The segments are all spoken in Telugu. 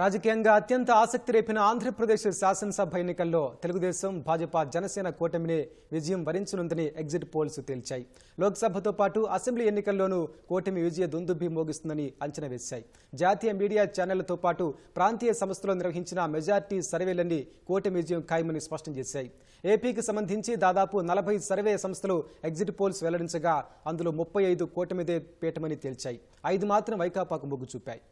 రాజకీయంగా అత్యంత ఆసక్తి రేపిన ఆంధ్రప్రదేశ్ శాసనసభ ఎన్నికల్లో తెలుగుదేశం భాజపా జనసేన కూటమిని విజయం వరించనుందని ఎగ్జిట్ పోల్స్ తేల్చాయి. లోక్సభతో పాటు అసెంబ్లీ ఎన్నికల్లోనూ కూటమి విజయ దుందుబి మోగిస్తుందని అంచనా వేశాయి. జాతీయ మీడియా ఛానళ్ళతో పాటు ప్రాంతీయ సంస్థలు నిర్వహించిన మెజార్టీ సర్వేలన్నీ కూటమి విజయం ఖాయమని స్పష్టం చేశాయి. ఏపీకి సంబంధించి దాదాపు నలభై సర్వే సంస్థలు ఎగ్జిట్ పోల్స్ వెల్లడించగా అందులో ముప్పై ఐదు కూటమిదే పీఠమని తేల్చాయి. ఐదు మాత్రం వైకాపాకు మొగ్గు చూపాయి.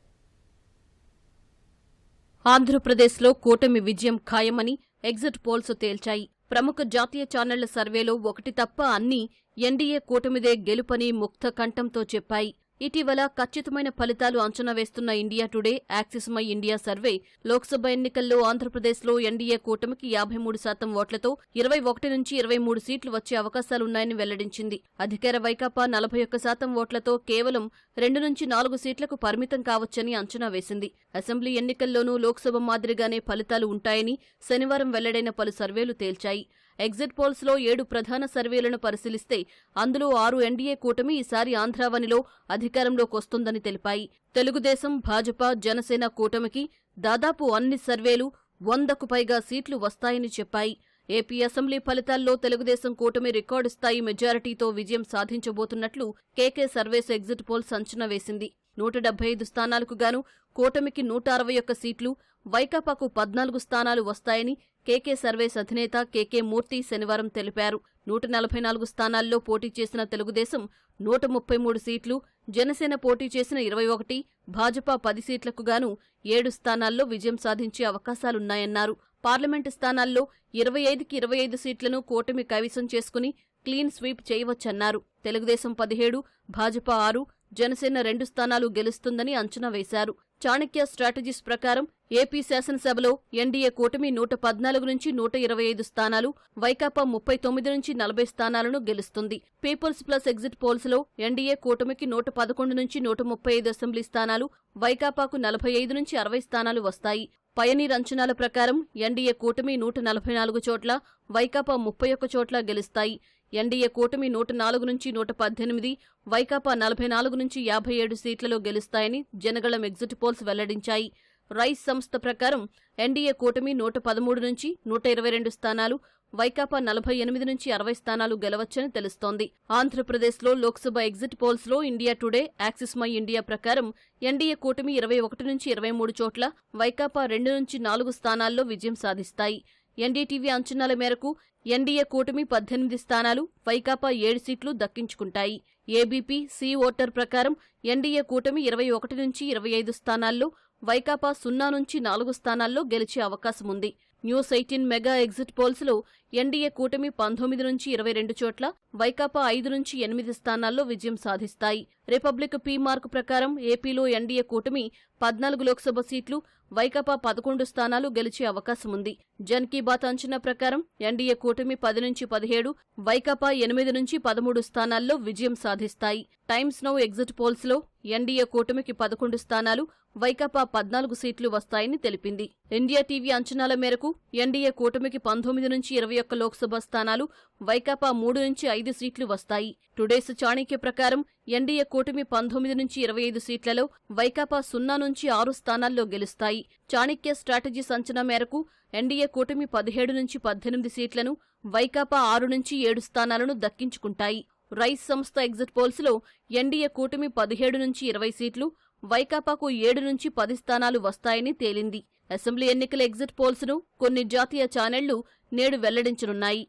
ఆంధ్రప్రదేశ్లో కూటమి విజయం ఖాయమని ఎగ్జిట్ పోల్స్ తేల్చాయి. ప్రముఖ జాతీయ ఛానళ్ళ సర్వేలో ఒకటి తప్ప అన్ని ఎన్డీఏ కూటమిదే గెలుపని ముక్త కంఠంతో చెప్పాయి. ఇటీవల ఖచ్చితమైన ఫలితాలు అంచనా వేస్తున్న India Today Axis My India survey Lok Sabha ఎన్నికల్లో ఆంధ్రప్రదేశ్లో ఎన్డీఏ కూటమికి యాభై మూడు శాతం ఓట్లతో ఇరవై ఒకటి నుంచి ఇరవై మూడు సీట్లు వచ్చే అవకాశాలున్నాయని వెల్లడించింది. అధికార వైకాపా నలభై ఒక్క శాతం ఓట్లతో కేవలం రెండు నుంచి నాలుగు సీట్లకు పరిమితం కావచ్చని అంచనా వేసింది. అసెంబ్లీ ఎన్నికల్లోనూ లోక్సభ మాదిరిగానే ఫలితాలు ఉంటాయని శనివారం వెల్లడైన పలు సర్వేలు తేల్చాయి. ఎగ్జిట్ పోల్స్లో ఏడు ప్రధాన సర్వేలను పరిశీలిస్తే అందులో ఆరు ఎన్డీఏ కూటమి ఈసారి ఆంధ్రావనిలో అధికారంలోకొస్తుందని తెలిపాయి. తెలుగుదేశం భాజపా జనసేన కూటమికి దాదాపు అన్ని సర్వేలు వందకు పైగా సీట్లు వస్తాయని చెప్పాయి. ఏపీ అసెంబ్లీ ఫలితాల్లో తెలుగుదేశం కూటమి రికార్డు స్థాయి మెజారిటీతో విజయం సాధించబోతున్నట్లు కేకే సర్వేస్ ఎగ్జిట్ పోల్స్ అంచనా వేసింది. నూట డెబ్బై ఐదు స్థానాలకు గాను కూటమికి నూట అరవై ఒక్క సీట్లు వైకాపాకు పద్నాలుగు స్థానాలు వస్తాయని కేకే సర్వేస్ అధినేత కేకే మూర్తి శనివారం తెలిపారు. నూట నలభై నాలుగు స్థానాల్లో పోటీ చేసిన తెలుగుదేశం నూట ముప్పై మూడు సీట్లు జనసేన పోటీ చేసిన ఇరవై ఒకటి భాజపా పది సీట్లకు గాను ఏడు స్థానాల్లో విజయం సాధించే అవకాశాలున్నాయన్నారు. పార్లమెంటు స్థానాల్లో ఇరవై ఐదుకి ఇరవై ఐదు సీట్లను కూటమి కైవసం చేసుకుని క్లీన్ స్వీప్ చేయవచ్చన్నారు. తెలుగుదేశం పదిహేడు భాజపా ఆరు జనసేన రెండు స్థానాలు గెలుస్తుందని అంచనా వేశారు. చాణక్య స్ట్రాటజీస్ ప్రకారం ఏపీ శాసనసభలో ఎన్డీఏ కూటమి నూట పద్నాలుగు నుంచి నూట ఇరవై ఐదు స్థానాలు వైకాపా ముప్పై తొమ్మిది నుంచి నలభై స్థానాలను గెలుస్తుంది. పీపుల్స్ ప్లస్ ఎగ్జిట్ పోల్స్లో ఎన్డీఏ కూటమికి నూట పదకొండు నుంచి నూట ముప్పై ఐదు అసెంబ్లీ స్థానాలు వైకాపాకు నలభై ఐదు నుంచి అరవై స్థానాలు వస్తాయి. పయనీర్ అంచనాల ప్రకారం ఎన్డీఏ కూటమి నూట నలభై నాలుగు చోట్ల వైకాపా ముప్పై ఒక్క చోట్ల గెలుస్తాయి. ఎన్డీఏ కూటమి నూట నాలుగు నుంచి నూట పద్దెనిమిది వైకాపా నలభై నాలుగు నుంచి యాభై ఏడు సీట్లలో గెలుస్తాయని జనగళం ఎగ్జిట్ పోల్స్ వెల్లడించాయి. రైస్ సంస్థ ప్రకారం ఎన్డీఏ కూటమి నూట పదమూడు నుంచి నూట ఇరవై రెండు స్థానాలు వైకాపా నలభై ఎనిమిది నుంచి అరవై స్థానాలు గెలవచ్చని తెలుస్తోంది. ఆంధ్రప్రదేశ్లో Lok Sabha exit పోల్స్లో India Today Axis My India ప్రకారం ఎన్డీఏ కూటమి ఇరవై ఒకటి నుంచి ఇరవై మూడు చోట్ల వైకాపా రెండు నుంచి నాలుగు స్థానాల్లో విజయం సాధిస్తాయి. ఎన్డీటీవీ అంచనాల మేరకు ఎన్డీఏ కూటమి పద్దెనిమిది స్థానాలు వైకాపా ఏడు సీట్లు దక్కించుకుంటాయి. ఏబీపీ సి ఓటర్ ప్రకారం ఎన్డీఏ కూటమి ఇరవై ఒకటి నుంచి ఇరవై ఐదు స్థానాల్లో వైకాపా సున్నా నుంచి నాలుగు స్థానాల్లో గెలిచే అవకాశం ఉంది న్యూస్ ఎయిటీన్ మెగా ఎగ్జిట్ పోల్స్లో ఎన్డీఏ కూటమి పంతొమ్మిది నుంచి ఇరవై రెండు చోట్ల వైకాపా ఐదు నుంచి ఎనిమిది స్థానాల్లో విజయం సాధిస్తాయి. రిపబ్లిక్ పీ మార్క్ ప్రకారం ఏపీలో ఎన్డీఏ కూటమి పద్నాలుగు లోక్సభ సీట్లు వైకాపా పదకొండు స్థానాలు గెలిచే అవకాశం ఉంది జన్ కీ బాత్ అంచనా ప్రకారం ఎన్డీఏ కూటమి పది నుంచి పదిహేడు వైకాపా ఎనిమిది నుంచి పదమూడు స్థానాల్లో విజయం సాధిస్తాయి. టైమ్స్ నౌ ఎగ్జిట్ పోల్స్లో ఎన్డీఏ కూటమికి పదకొండు స్థానాలు వైకాపా పద్నాలుగు సీట్లు వస్తాయని తెలిపింది. ఇండియా టీవీ అంచనాల మేరకు ఎన్డీఏ కూటమికి పంతొమ్మిది నుంచి ఇరవై ఒక్క లోక్సభ స్థానాలు వైకాపా మూడు నుంచి ఐదు సీట్లు వస్తాయి. టుడేస్ చాణక్య ప్రకారం ఎన్డీఏ కూటమి పంతొమ్మిది నుంచి ఇరవై ఐదు సీట్లలో వైకాపా సున్నా నుంచి ఆరు స్థానాల్లో గెలుస్తాయి. చాణక్య స్ట్రాటజీస్ అంచనా మేరకు ఎన్డీఏ కూటమి పదిహేడు నుంచి పద్దెనిమిది సీట్లను వైకాపా ఆరు నుంచి ఏడు స్థానాలను దక్కించుకుంటాయి. రైస్ సంస్థ ఎగ్జిట్ పోల్స్లో ఎన్డీఏ కూటమి పదిహేడు నుంచి ఇరవై సీట్లు వైకాపాకు ఏడు నుంచి పది స్థానాలు వస్తాయని తేలింది. అసెంబ్లీ ఎన్నికల ఎగ్జిట్ పోల్స్ను కొన్ని జాతీయ ఛానళ్ళు నేడు వెల్లడించనున్నాయి.